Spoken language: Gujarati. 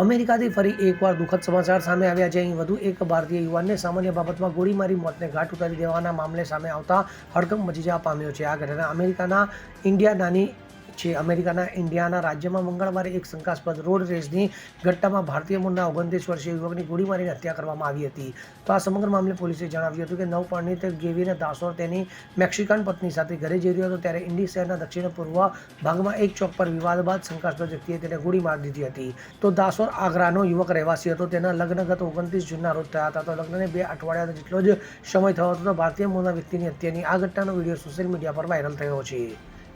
અમેરિકાથી ફરી એકવાર દુઃખદ સમાચાર સામે આવ્યા છે. અહીં વધુ એક ભારતીય યુવાનને સામાન્ય બાબતમાં ગોળી મારી મોતને ઘાટ ઉતારી દેવાના મામલે સામે આવતા હડકંપ મચી જવા પામ્યો છે. આ ઘટના અમેરિકાના ઇન્ડિયાનાની છે. અમેરિકાના, ઇન્ડિયાના રાજ્યમાં મંગળવારે એક શંકાસ્પદ રોડ રેસની ઘટનામાં ભારતીય મૂળના ઓગણત્રીસ વર્ષીય યુવકની ગોળી મારીને હત્યા કરવામાં આવી હતી. તો આ સમગ્ર મામલે પોલીસે જણાવ્યું હતું કે નવપરિણીત ગેવીને દાસોર તેની મેક્સિકન પત્ની સાથે ઘરે જઈ રહ્યો હતો ત્યારે ઇન્ડી શહેરના દક્ષિણ પૂર્વ ભાગમાં એક ચોક પર વિવાદ બાદ શંકાસ્પદ વ્યક્તિએ તેને ગોળી મારી દીધી હતી. તો દાસોર આગ્રાનો યુવક રહેવાસી હતો. તેના લગ્ન ગત ઓગણત્રીસ જૂનના રોજ થયા હતા. તો લગ્નને બે અઠવાડિયા જેટલો જ સમય થયો હતો. તો ભારતીય મૂળના વ્યક્તિની હત્યાની આ ઘટનાનો વીડિયો સોશિયલ મીડિયા પર વાયરલ થયો છે.